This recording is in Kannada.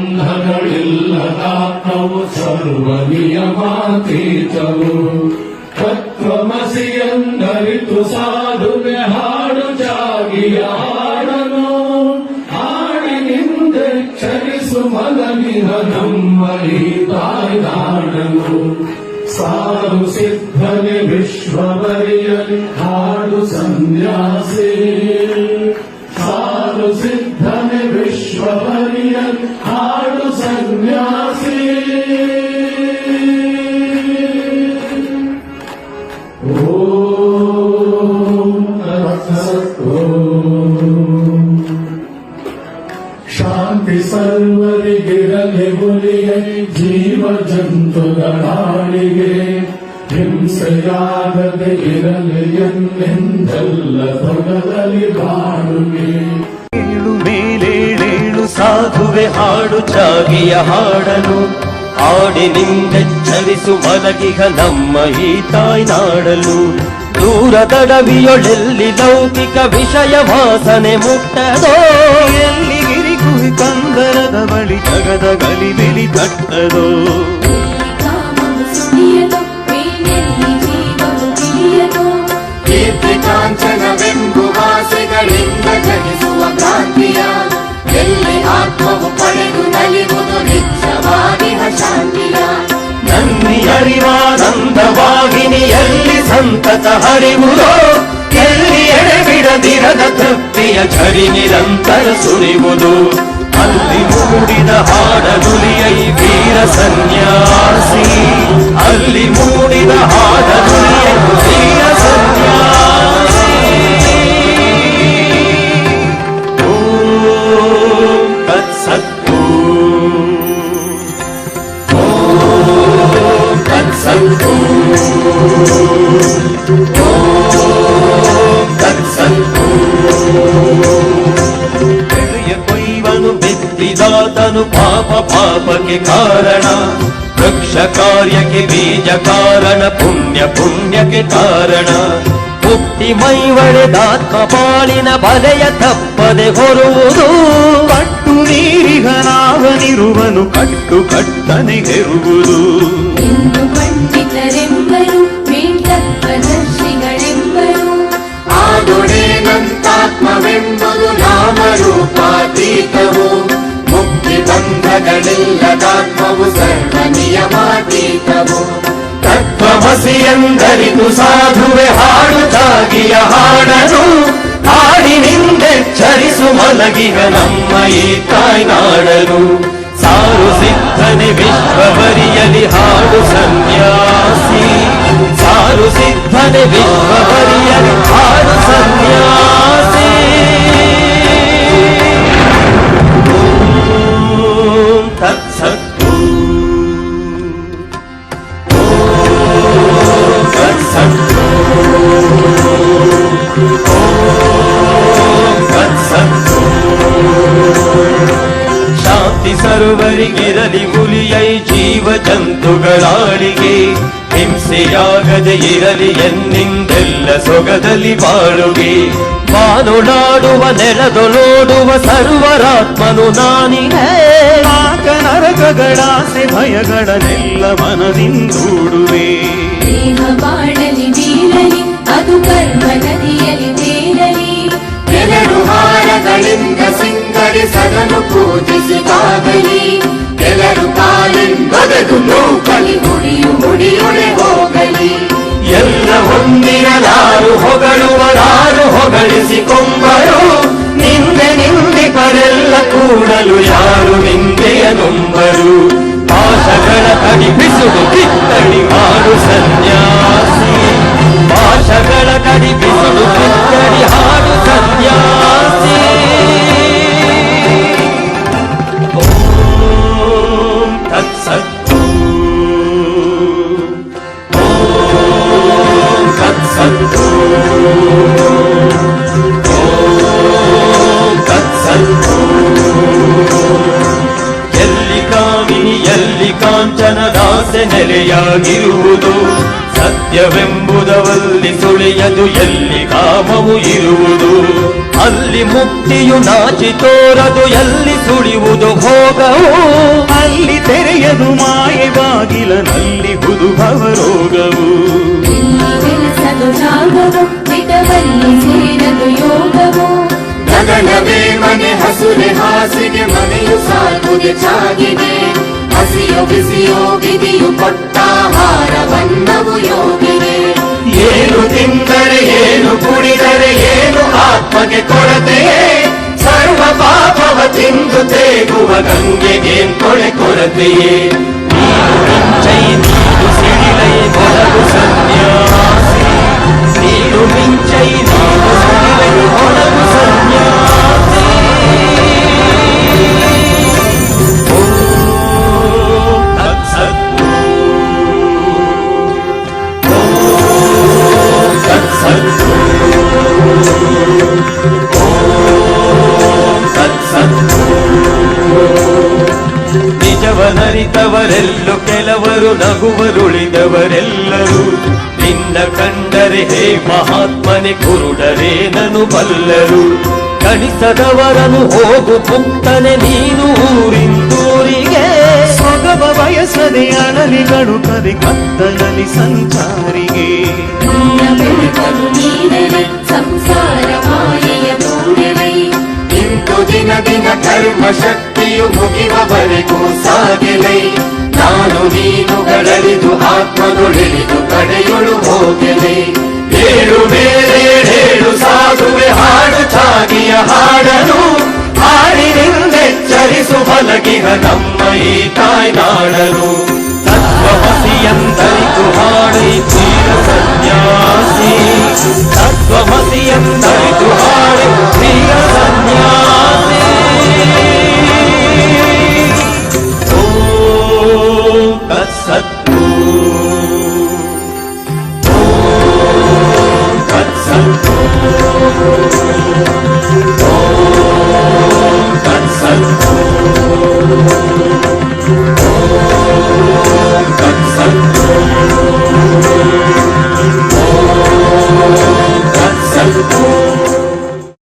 ಬಂಧಗಳಿಲ್ಲದಾತ್ಮವು ಸರ್ವ ನಿಯಮಾತೀತವು. ತತ್ವಮಸಿ ಸಾಧುವೆ ಹಾಡು ಜಾಗಿಯ ಹಾಡನು. ಹಾಡಿನಿಂದ ಚರಿಸು ಮಲಗಿನ ನಮ್ಮ ಈ ತಾಯ್ನಾಡನು ಸಾರು ಸಿದ್ಧನೆ ವಿಶ್ವವರಿಯಲಿ ಹಾಡು ಸನ್ಯಾಸಿ. ಸಿದ್ಧನೆ ಹಾಡು ಸನ್ಯಾಸಿ. ಶಾಂತಿ ಸರ್ವರಿಗಿರಲಿ ಹುಲಿಯ ಜೀವ ಜಂತುಗಳಾಳಿಗೆ ಹಿಂಸೆಯಾಗದೆ ಇರಲಿ ಎಂದೆಲ್ಲ ತೊಡಗಲಿ ಬಾಳುಗೆ ಸಾಧುವೆ ಹಾಡು ಚಾಗಿಯ ಹಾಡನು. ಹಾಡಿನಿಂದೆಚ್ಚರಿಸು ಮಲಗಿಗ ನಮ್ಮ ಈ ತಾಯ್ನಾಡಲು ದೂರದಡವಿಯೊಳೆಲ್ಲಿ ಲೌಕಿಕ ವಿಷಯ ವಾಸನೆ ಮುಟ್ಟದೋ. ಎಲ್ಲಿ ಗಿರಿ ಕುಹಿ ಕಂದರದ ಬಳಿ ಜಗದ ಗಲಿಬಿಲಿ ತಟ್ಟದೋ ಕಾಂಚನವೆಂಬು ಸುಳಿಯಲು ಜಗಿಸುವ ಜೀವವು ಎಲ್ಲಿ ಆತ್ಮವು ಪಡೆದು ನಲಿವುದು ನಿತ್ಯವಾಗಿ ಶಾಂತಿಯ ನನ್ನಿ ಅರಿವಾನಂದವಾಗಿನಿಯಲ್ಲಿ ಸಂತತ ಹರಿವುದೋ ಎಲ್ಲಿ ಎಡೆಬಿಡದಿರದ ತೃಪ್ತಿಯ ಝರಿ ನಿರಂತರ ಸುರಿವುದು. ಅಲ್ಲಿ ಮೂಡಿದ ಹಾಡನುಲಿಯ ವೀರ ಸನ್ಯಾಸಿ, ಅಲ್ಲಿ ಮೂಡಿದ ಹಾಡನುಲಿಯ ಪಾಪಕ್ಕೆ ಕಾರಣ. ವೃಕ್ಷ ಕಾರ್ಯಕ್ಕೆ ಬೀಜ ಕಾರಣ, ಪುಣ್ಯ ಪುಣ್ಯಕ್ಕೆ ಕಾರಣ. ಮುಕ್ತಿ ಮೈವಳೆದಾತ್ಮ ಪಾಳಿನ ಬಲೆಯ ತಪ್ಪದೆ ಹೊರುವುದು. ಕಟ್ಟು ನೀರಿಗನಾಗನಿರುವನು ಕಟ್ಟು ಕಟ್ಟನೆ ಹೆರುವುದು. ನಿಯಮಾತೀತವು ತತ್ವಮಸಿ ಎಂದರಿತು ಸಾಧುವೆ ಹಾಡು ತಾಗಿಯ ಹಾಡನು ಹಾಡಿನಿಂದೆಚ್ಚರಿಸು ಮಲಗಿಗ ನಮ್ಮ ಈ ತಾಯ್ನಾಡಲು ಸಾರು ಸಿದ್ಧನೆ ವಿಶ್ವವರಿಯಲಿ ಹಾಡು ಸನ್ಯಾಸಿ. ಸಾರು ಸಿದ್ಧನೆ ವಿಶ್ವವರಿಯಲಿ ಹಾಡು ಸನ್ಯಾಸಿ. ಶಾಂತಿ ಸರ್ವರಿಗಿರಲಿ ಹುಲಿಯೈ ಜೀವ ಜಂತುಗಳಾಳಿಗೆ ಹಿಂಸೆಯಾಗದೆ ಇರಲಿ ಎನ್ನಿಂದೆಲ್ಲ ಸೊಗದಲ್ಲಿ ಬಾಳುಗೆ. ಬಾನುಡಾಡುವ ನೆಲದೊಳೋಡುವ ಸರ್ವರಾತ್ಮನು ನಾನಿನೇ ಆಗ ನರಕಗಳಾಸೆ ಭಯಗಳನ್ನೆಲ್ಲ ಮನದಿಂದೂಡುವೆ. ಬಾಳಲಿ ಬೀಳಲಿ ಅದು ಕರ್ಮ ನದಿಯಲ್ಲಿ ತೇಲಲಿ ಎರಡು ಹಾರಗಳಿಂದ ಪೂಜಿಸಿದಾಗಲಿ ಎಲ್ಲರು ಕಾಲಿಂದೊಡೆದು ನೂಕಲಿ ಮುಡಿಯು ಮುಡಿಯೊಳೆ ಹೋಗಲಿ. ಎಲ್ಲ ಹೊಂದಿರಲಾರು ಹೊಗಳುವರಾರು ಹೊಗಳಿಸಿಕೊಂಬರು ನಿಂದೆ ನಿಂದಿಪರೆಲ್ಲ ಕೂಡಲು ಯಾರು ನೆಲೆಯಾಗಿರುವುದು ಸತ್ಯವೆಂಬುದವಲ್ಲಿ ಸುಳಿಯದು ಎಲ್ಲಿ ಕಾಮವು ಇರುವುದು? ಅಲ್ಲಿ ಮುಕ್ತಿಯು ನಾಚಿ ತೋರದು ಎಲ್ಲಿ ಸುಳಿಯುವುದು ಭೋಗವು? ತೆರೆಯದು ಮಾಯೆ ಬಾಗಿಲನಲ್ಲಿ ಹುದು ಭವರೋಗವು ಗಗನವೇ ಮನೆ ಹಸುರೆ ಹಾಸಿಗೆ ಮನೆಯು ಸಾಕುದೆ ಚಾಗಿದೆ. ಹಸಿಯೋ ಬಿಸಿಯೋ ವಿಧಿಯು ಕೊಟ್ಟಾಹಾರವನ್ನವು ಯೋಗಿಗೆ. ಏನು ತಿಂದರೆ, ಏನು ಕುಡಿದರೆ, ಏನು ಆತ್ಮಗೆ ಕೊರತೆಯೇ? ಸರ್ವ ಪಾಪವ ತಿಂದು ತೇಗುವ ಗಂಗೆಗೆ ಕೊಳೆ ಕೊರತೆಯೇ? ನಿಜವನರಿತವರೆಲ್ಲೂ ಕೆಲವರು ನಗುವರುಳಿದವರೆಲ್ಲರೂ. ನಿನ್ನ ಕಂಡರೆ ಹೇ ಮಹಾತ್ಮನೆ ಕುರುಡರೇನನು ಬಲ್ಲರು. ಕಣಿಸದವರನು ಹೋಗು ಮುಕ್ತನೆ ನೀನು ಊರಿಂದೂರಿಗೆ. ಸೊಗವ ಬಯಸದೆ ಅಣಲಿ ಕಡುಕದೆ ಕತ್ತಲಲ್ಲಿ ಸಂಚಾರಿಗೆ. ದಿನ ದಿನ ಕರ್ಮ ಶಕ್ತಿಯು ಮುಗಿಯುವವರೆಗೂ ಸಾಗಿಲೈ ನಾನು ನೀನುಗಳಳಿದು ಆತ್ಮದುಳಿದು ಕಡೆಯುಳು ಹೋಗಲಿ. ಏಳು ಬೇರೆ ಹೇಳು ಸಾಧುವೆ ಹಾಡು ಚಾಗಿಯ ಹಾಡನು. ಹಾಡಿನಿಂದೆಚ್ಚರಿಸು ಬಲಗಿಹ ನಮ್ಮ ಈ ತಾಯ್ನಾಡನು.